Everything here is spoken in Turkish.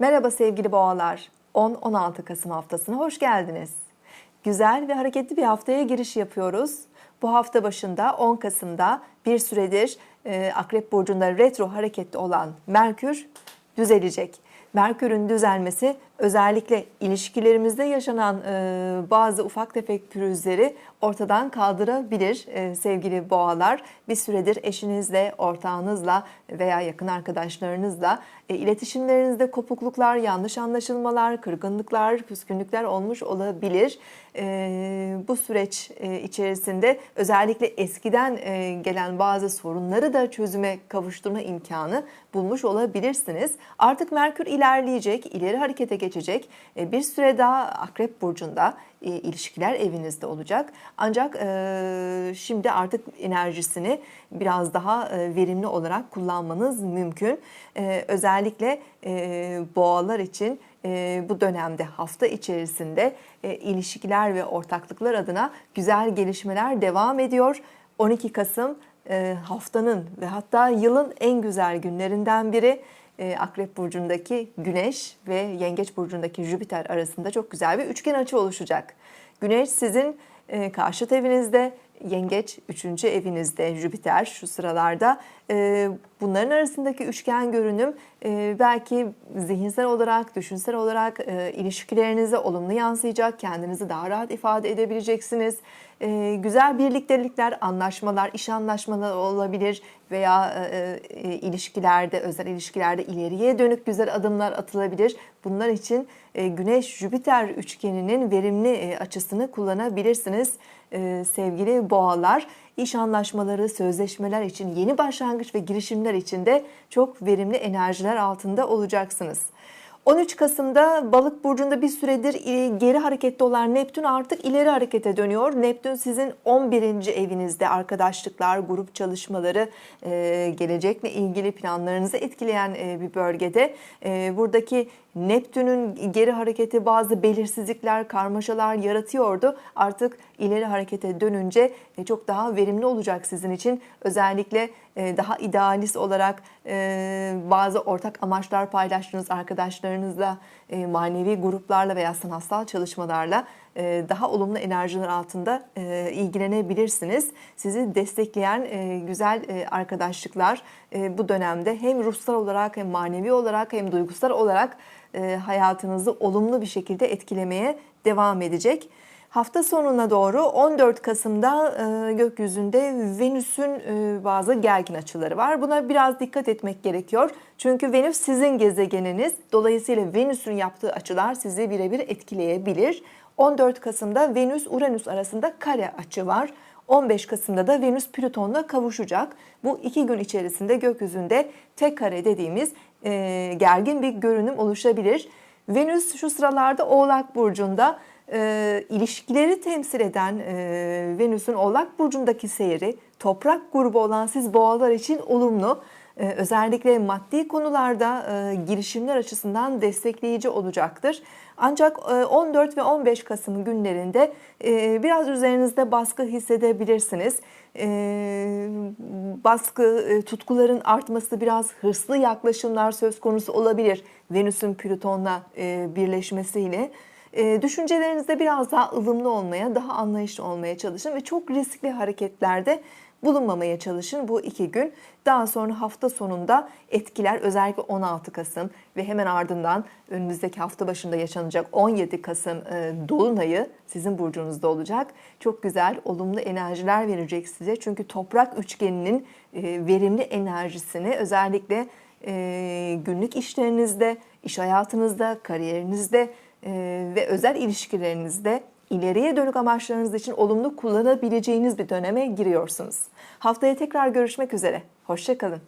Merhaba sevgili boğalar. 10-16 Kasım haftasına hoş geldiniz. Güzel ve hareketli bir haftaya giriş yapıyoruz. Bu hafta başında 10 Kasım'da bir süredir e, Akrep Burcu'nda retro hareketli olan Merkür düzelecek. Merkür'ün düzelmesi özellikle ilişkilerimizde yaşanan e, bazı ufak tefek pürüzleri ortadan kaldırabilir e, sevgili boğalar. Bir süredir eşinizle, ortağınızla veya yakın arkadaşlarınızla e, iletişimlerinizde kopukluklar, yanlış anlaşılmalar, kırgınlıklar, küskünlükler olmuş olabilir. E, bu süreç e, içerisinde özellikle eskiden e, gelen bazı sorunları da çözüme kavuşturma imkanı bulmuş olabilirsiniz. Artık Merkür ilerleyecek, ileri harekete geçecek. E, bir süre daha Akrep Burcu'nda e, ilişkiler evinizde olacak. Ancak e, şimdi artık enerjisini biraz daha verimli olarak kullanmanız mümkün. Özellikle boğalar için bu dönemde hafta içerisinde ilişkiler ve ortaklıklar adına güzel gelişmeler devam ediyor. 12 Kasım haftanın ve hatta yılın en güzel günlerinden biri. E, Akrep Burcu'ndaki Güneş ve Yengeç Burcu'ndaki Jüpiter arasında çok güzel bir üçgen açı oluşacak. Güneş sizin e, karşıt evinizde, Yengeç 3. evinizde, Jüpiter şu sıralarda. E, bunların arasındaki üçgen görünüm belki zihinsel olarak, düşünsel olarak ilişkilerinize olumlu yansıyacak. Kendinizi daha rahat ifade edebileceksiniz. Güzel birliktelikler, anlaşmalar, iş anlaşmaları olabilir veya ilişkilerde, özel ilişkilerde ileriye dönük güzel adımlar atılabilir. Bunlar için Güneş-Jüpiter üçgeninin verimli açısını kullanabilirsiniz sevgili boğalar. İş anlaşmaları, sözleşmeler için, yeni başlangıç ve girişimler için de çok verimli enerjiler altında olacaksınız. 13 Kasım'da Balık burcunda bir süredir geri harekette olan Neptün artık ileri harekete dönüyor. Neptün sizin 11. evinizde arkadaşlıklar, grup çalışmaları, gelecekle ilgili planlarınızı etkileyen bir bölgede. Buradaki Neptün'ün geri hareketi bazı belirsizlikler, karmaşalar yaratıyordu. Artık ileri harekete dönünce çok daha verimli olacak sizin için. Özellikle daha idealist olarak bazı ortak amaçlar paylaştığınız arkadaşlarınızla, manevi gruplarla veya sanatsal çalışmalarla daha olumlu enerjiler altında ilgilenebilirsiniz. Sizi destekleyen güzel arkadaşlıklar bu dönemde hem ruhsal olarak hem manevi olarak hem duygusal olarak hayatınızı olumlu bir şekilde etkilemeye devam edecek. Hafta sonuna doğru 14 Kasım'da gökyüzünde Venüs'ün bazı gergin açıları var. Buna biraz dikkat etmek gerekiyor. Çünkü Venüs sizin gezegeniniz. Dolayısıyla Venüs'ün yaptığı açılar sizi birebir etkileyebilir. 14 Kasım'da Venüs-Uranüs arasında kare açı var. 15 Kasım'da da Venüs Plüton'la kavuşacak. Bu iki gün içerisinde gökyüzünde tek kare dediğimiz e, gergin bir görünüm oluşabilir. Venüs şu sıralarda Oğlak Burcu'nda e, ilişkileri temsil eden e, Venüs'ün Oğlak Burcu'ndaki seyri toprak grubu olan siz boğalar için olumlu. Ee, özellikle maddi konularda e, girişimler açısından destekleyici olacaktır. Ancak 14 e, ve 15 Kasım günlerinde e, biraz üzerinizde baskı hissedebilirsiniz. Baskı, tutkuların artması, biraz hırslı yaklaşımlar söz konusu olabilir Venüs'ün Plüton'la birleşmesiyle. Düşüncelerinizde biraz daha ılımlı olmaya, daha anlayışlı olmaya çalışın ve çok riskli hareketlerde bulunmamaya çalışın bu iki gün. Daha sonra hafta sonunda etkiler özellikle 16 Kasım ve hemen ardından önümüzdeki hafta başında yaşanacak 17 Kasım e, Dolunay'ı sizin burcunuzda olacak. Çok güzel, olumlu enerjiler verecek size. Çünkü toprak üçgeninin e, verimli enerjisini özellikle e, günlük işlerinizde, iş hayatınızda, kariyerinizde ve özel ilişkilerinizde ileriye dönük amaçlarınız için olumlu kullanabileceğiniz bir döneme giriyorsunuz. Haftaya tekrar görüşmek üzere. Hoşçakalın.